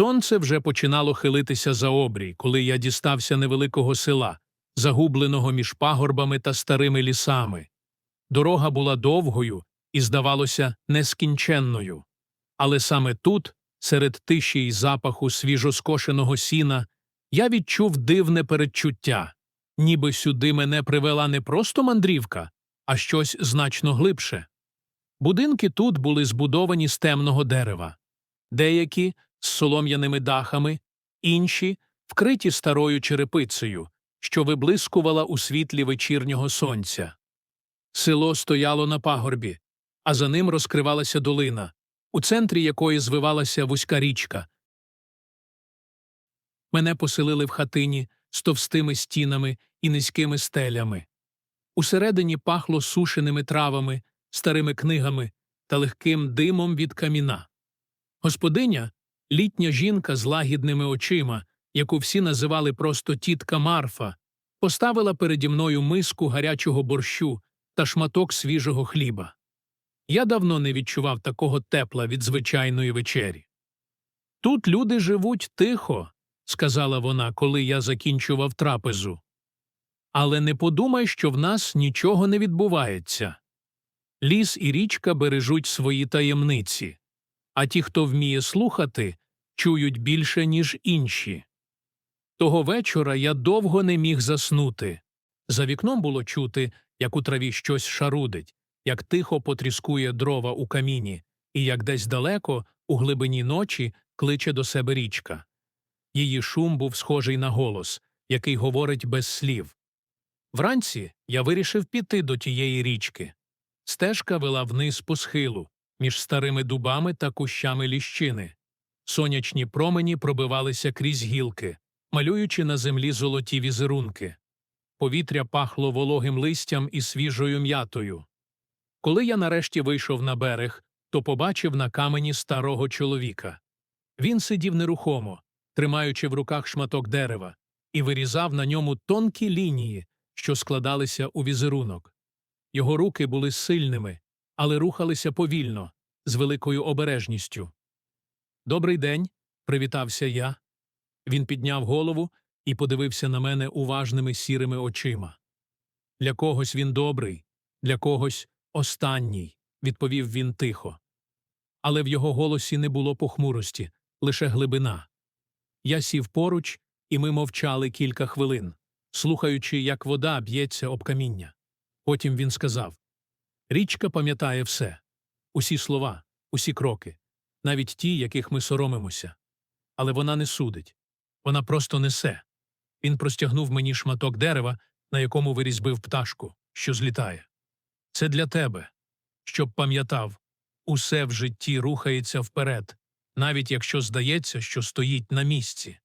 Сонце вже починало хилитися за обрій, коли я дістався невеликого села, загубленого між пагорбами та старими лісами. Дорога була довгою і, здавалося, нескінченною. Але саме тут, серед тиші й запаху свіжоскошеного сіна, я відчув дивне передчуття, ніби сюди мене привела не просто мандрівка, а щось значно глибше. Будинки тут були збудовані з темного дерева, деякі з солом'яними дахами, інші вкриті старою черепицею, що виблискувала у світлі вечірнього сонця. Село стояло на пагорбі, а за ним розкривалася долина, у центрі якої звивалася вузька річка. Мене поселили в хатині з товстими стінами і низькими стелями. Усередині пахло сушеними травами, старими книгами та легким димом від каміна. Господиня літня жінка з лагідними очима, яку всі називали просто тітка Марфа, поставила переді мною миску гарячого борщу та шматок свіжого хліба. Я давно не відчував такого тепла від звичайної вечері. Тут люди живуть тихо, сказала вона, коли я закінчував трапезу. Але не подумай, що в нас нічого не відбувається. Ліс і річка бережуть свої таємниці, а ті, хто вміє слухати, чують більше, ніж інші. Того вечора я довго не міг заснути. За вікном було чути, як у траві щось шарудить, як тихо потріскує дрова у каміні, і як десь далеко, у глибині ночі, кличе до себе річка. Її шум був схожий на голос, який говорить без слів. Вранці я вирішив піти до тієї річки. Стежка вела вниз по схилу, між старими дубами та кущами ліщини. Сонячні промені пробивалися крізь гілки, малюючи на землі золоті візерунки. Повітря пахло вологим листям і свіжою м'ятою. Коли я нарешті вийшов на берег, то побачив на камені старого чоловіка. Він сидів нерухомо, тримаючи в руках шматок дерева, і вирізав на ньому тонкі лінії, що складалися у візерунок. Його руки були сильними, але рухалися повільно, з великою обережністю. Добрий день, привітався я. Він підняв голову і подивився на мене уважними сірими очима. Для когось він добрий, для когось останній, відповів він тихо. Але в його голосі не було похмурості, лише глибина. Я сів поруч, і ми мовчали кілька хвилин, слухаючи, як вода б'ється об каміння. Потім він сказав Річка пам'ятає все усі слова, усі кроки, навіть ті, яких ми соромимося. Але вона не судить, вона просто несе. Він простягнув мені шматок дерева, на якому вирізбив пташку, що злітає. Це для тебе, щоб пам'ятав усе в житті рухається вперед, навіть якщо здається, що стоїть на місці.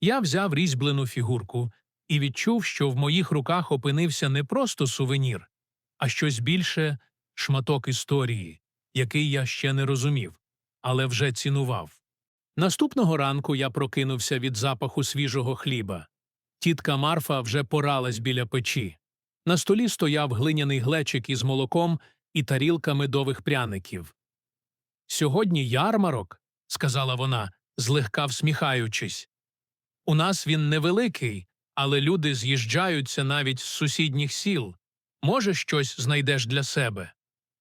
Я взяв різьблену фігурку і відчув, що в моїх руках опинився не просто сувенір, а щось більше шматок історії, який я ще не розумів, але вже цінував. Наступного ранку я прокинувся від запаху свіжого хліба. Тітка Марфа вже поралась біля печі. На столі стояв глиняний глечик із молоком і тарілка медових пряників. Сьогодні ярмарок, сказала вона, злегка всміхаючись. У нас він невеликий, але люди з'їжджаються навіть з сусідніх сіл. Може, щось знайдеш для себе.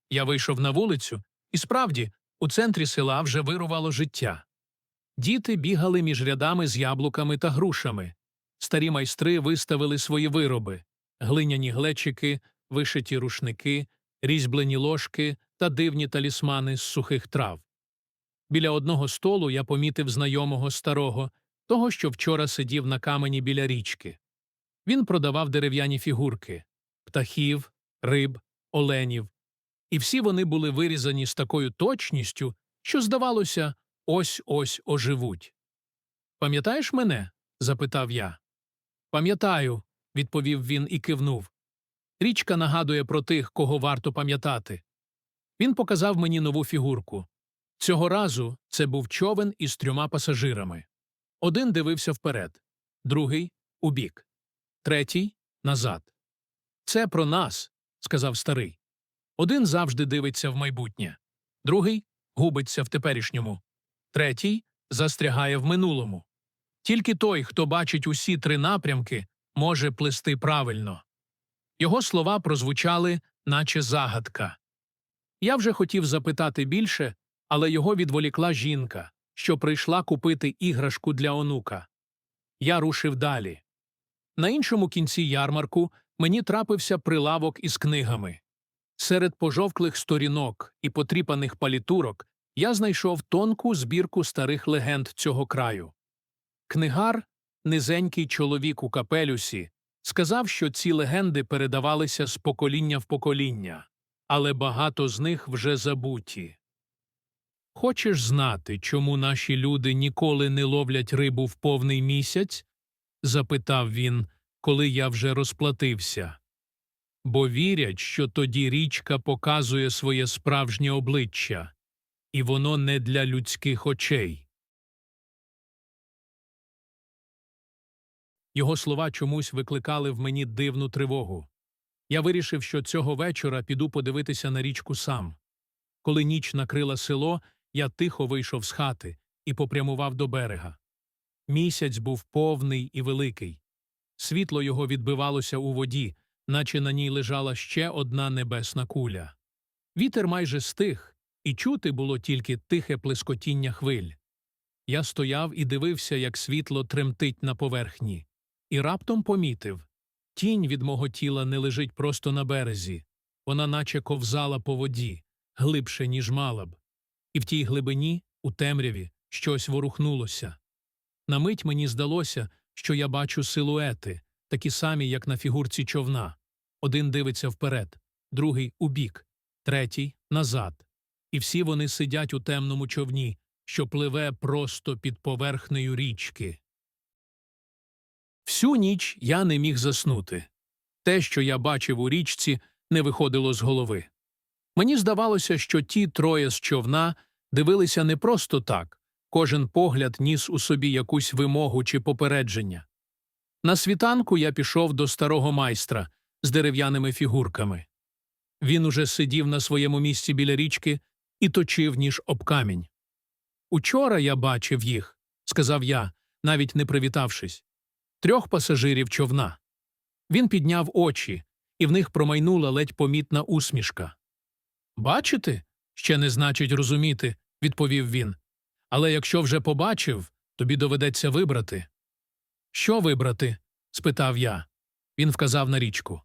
Я вийшов на вулицю, і справді, у центрі села вже вирувало життя. Діти бігали між рядами з яблуками та грушами. Старі майстри виставили свої вироби глиняні глечики, вишиті рушники, різьблені ложки та дивні талісмани з сухих трав. Біля одного столу я помітив знайомого старого, того, що вчора сидів на камені біля річки. Він продавав дерев'яні фігурки птахів, риб, оленів, і всі вони були вирізані з такою точністю, що, здавалося, ось ось оживуть. Пам'ятаєш мене? запитав я. Пам'ятаю, відповів він і кивнув. Річка нагадує про тих, кого варто пам'ятати. Він показав мені нову фігурку. Цього разу це був човен із трьома пасажирами. Один дивився вперед, другий убік, третій назад. Це про нас, сказав старий. Один завжди дивиться в майбутнє, другий губиться в теперішньому, третій застрягає в минулому. Тільки той, хто бачить усі три напрямки, може плисти правильно. Його слова прозвучали, наче загадка. Я вже хотів запитати більше, але його відволікла жінка, що прийшла купити іграшку для онука. Я рушив далі. На іншому кінці ярмарку мені трапився прилавок із книгами. Серед пожовклих сторінок і потріпаних палітурок я знайшов тонку збірку старих легенд цього краю. Книгар, низенький чоловік у капелюсі, сказав, що ці легенди передавалися з покоління в покоління, але багато з них вже забуті. Хочеш знати, чому наші люди ніколи не ловлять рибу в повний місяць? запитав він, коли я вже розплатився. Бо вірять, що тоді річка показує своє справжнє обличчя, і воно не для людських очей. Його слова чомусь викликали в мені дивну тривогу. Я вирішив, що цього вечора піду подивитися на річку сам. Коли ніч накрила село, я тихо вийшов з хати і попрямував до берега. Місяць був повний і великий. Світло його відбивалося у воді, наче на ній лежала ще одна небесна куля. Вітер майже стих, і чути було тільки тихе плескотіння хвиль. Я стояв і дивився, як світло тремтить на поверхні, і раптом помітив тінь від мого тіла не лежить просто на березі, вона наче ковзала по воді, глибше, ніж мала б. І в тій глибині, у темряві, щось ворухнулося. На мить мені здалося, що я бачу силуети, такі самі, як на фігурці човна. Один дивиться вперед, другий убік, третій назад. І всі вони сидять у темному човні, що пливе просто під поверхнею річки. Всю ніч я не міг заснути. Те, що я бачив у річці, не виходило з голови. Мені здавалося, що ті троє з човна дивилися не просто так, кожен погляд ніс у собі якусь вимогу чи попередження. На світанку я пішов до старого майстра з дерев'яними фігурками. Він уже сидів на своєму місці біля річки і точив ніж об камінь. Учора я бачив їх, сказав я, навіть не привітавшись, трьох пасажирів човна. Він підняв очі, і в них промайнула ледь помітна усмішка. Бачити? Ще не значить розуміти, відповів він. Але якщо вже побачив, тобі доведеться вибрати. Що вибрати? спитав я. Він вказав на річку.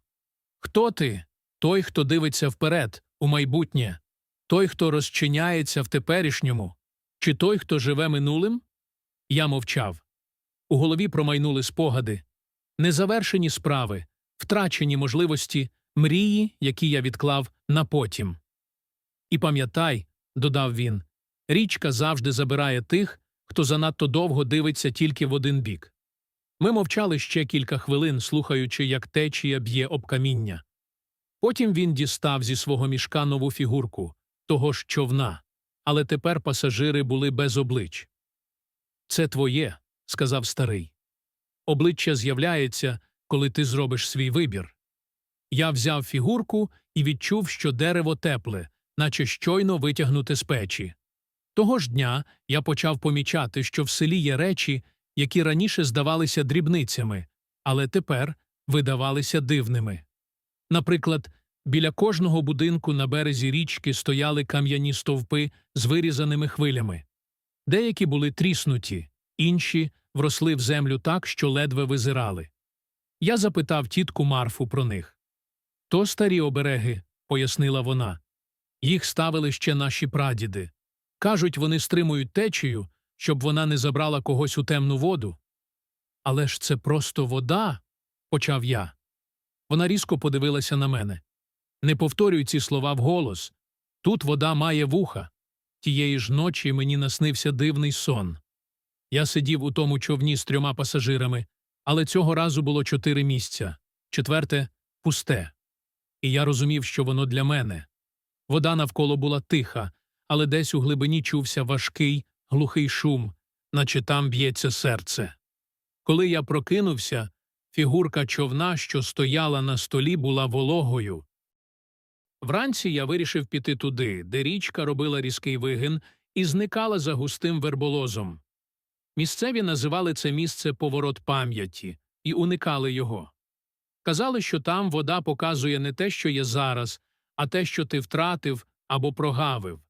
Хто ти? Той, хто дивиться вперед, у майбутнє, той, хто розчиняється в теперішньому, чи той, хто живе минулим? Я мовчав. У голові промайнули спогади, незавершені справи, втрачені можливості, мрії, які я відклав на потім. І пам'ятай, додав він, річка завжди забирає тих, хто занадто довго дивиться тільки в один бік. Ми мовчали ще кілька хвилин, слухаючи, як течія б'є об каміння. Потім він дістав зі свого мішка нову фігурку того ж човна, але тепер пасажири були без облич. Це твоє, сказав старий. Обличчя з'являється, коли ти зробиш свій вибір. Я взяв фігурку і відчув, що дерево тепле, наче щойно витягнуте з печі. Того ж дня я почав помічати, що в селі є речі, які раніше здавалися дрібницями, але тепер видавалися дивними. Наприклад, біля кожного будинку на березі річки стояли кам'яні стовпи з вирізаними хвилями. Деякі були тріснуті, інші вросли в землю так, що ледве визирали. Я запитав тітку Марфу про них. То старі обереги, пояснила вона. Їх ставили ще наші прадіди. Кажуть, вони стримують течію, щоб вона не забрала когось у темну воду. Але ж це просто вода, почав я. Вона різко подивилася на мене. Не повторюй ці слова вголос. Тут вода має вуха. Тієї ж ночі мені наснився дивний сон. Я сидів у тому човні з трьома пасажирами, але цього разу було чотири місця четверте пусте. І я розумів, що воно для мене. Вода навколо була тиха, але десь у глибині чувся важкий, глухий шум, наче там б'ється серце. Коли я прокинувся, фігурка човна, що стояла на столі, була вологою. Вранці я вирішив піти туди, де річка робила різкий вигин і зникала за густим верболозом. Місцеві називали це місце поворот пам'яті і уникали його. Казали, що там вода показує не те, що є зараз, а те, що ти втратив або прогавив.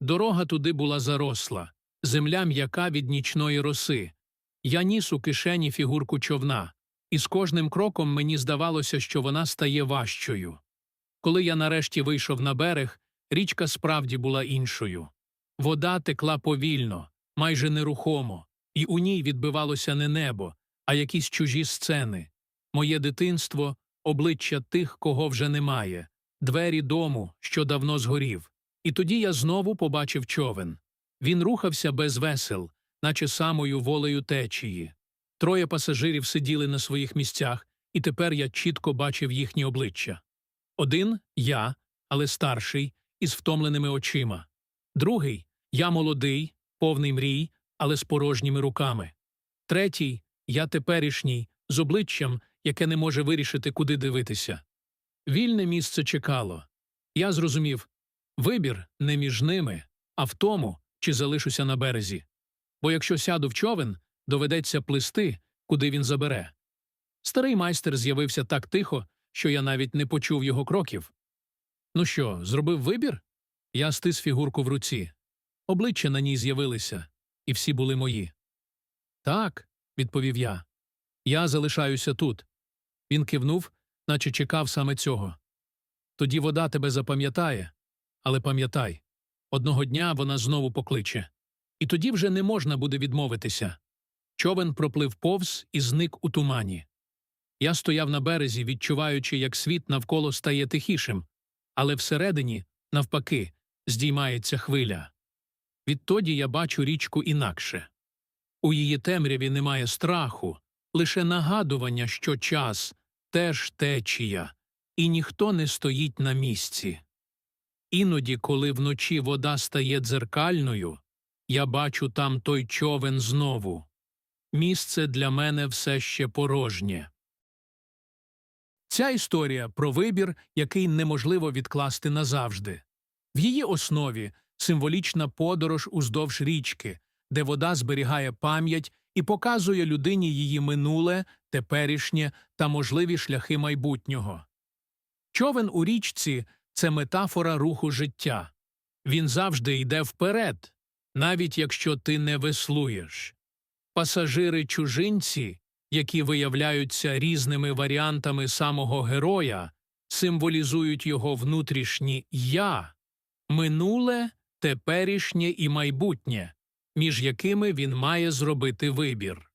Дорога туди була заросла, земля м'яка від нічної роси. Я ніс у кишені фігурку човна, і з кожним кроком мені здавалося, що вона стає важчою. Коли я нарешті вийшов на берег, річка справді була іншою. Вода текла повільно, майже нерухомо, і у ній відбивалося не небо, а якісь чужі сцени. Моє дитинство, обличчя тих, кого вже немає, двері дому, що давно згорів. І тоді я знову побачив човен. Він рухався без весел, наче самою волею течії. Троє пасажирів сиділи на своїх місцях, і тепер я чітко бачив їхні обличчя. Один я, але старший, із втомленими очима. Другий я молодий, повний мрій, але з порожніми руками. Третій я теперішній, з обличчям, яке не може вирішити, куди дивитися. Вільне місце чекало. Я зрозумів вибір не між ними, а в тому, чи залишуся на березі. Бо якщо сяду в човен, доведеться плисти, куди він забере. Старий майстер з'явився так тихо, що я навіть не почув його кроків. Ну що, зробив вибір? Я стис фігурку в руці. Обличчя на ній з'явилися, і всі були мої. Так, відповів я. Я залишаюся тут. Він кивнув, наче чекав саме цього. Тоді вода тебе запам'ятає, але пам'ятай одного дня вона знову покличе. І тоді вже не можна буде відмовитися. Човен проплив повз і зник у тумані. Я стояв на березі, відчуваючи, як світ навколо стає тихішим, але всередині, навпаки, здіймається хвиля. Відтоді я бачу річку інакше. У її темряві немає страху, лише нагадування, що час теж течія, і ніхто не стоїть на місці. Іноді, коли вночі вода стає дзеркальною, я бачу там той човен знову. Місце для мене все ще порожнє. Ця історія про вибір, який неможливо відкласти назавжди. В її основі символічна подорож уздовж річки, де вода зберігає пам'ять і показує людині її минуле, теперішнє та можливі шляхи майбутнього. Човен у річці це метафора руху життя. Він завжди йде вперед, навіть якщо ти не веслуєш. Пасажири чужинці, які виявляються різними варіантами самого героя, символізують його внутрішнє я, минуле, теперішнє і майбутнє, між якими він має зробити вибір.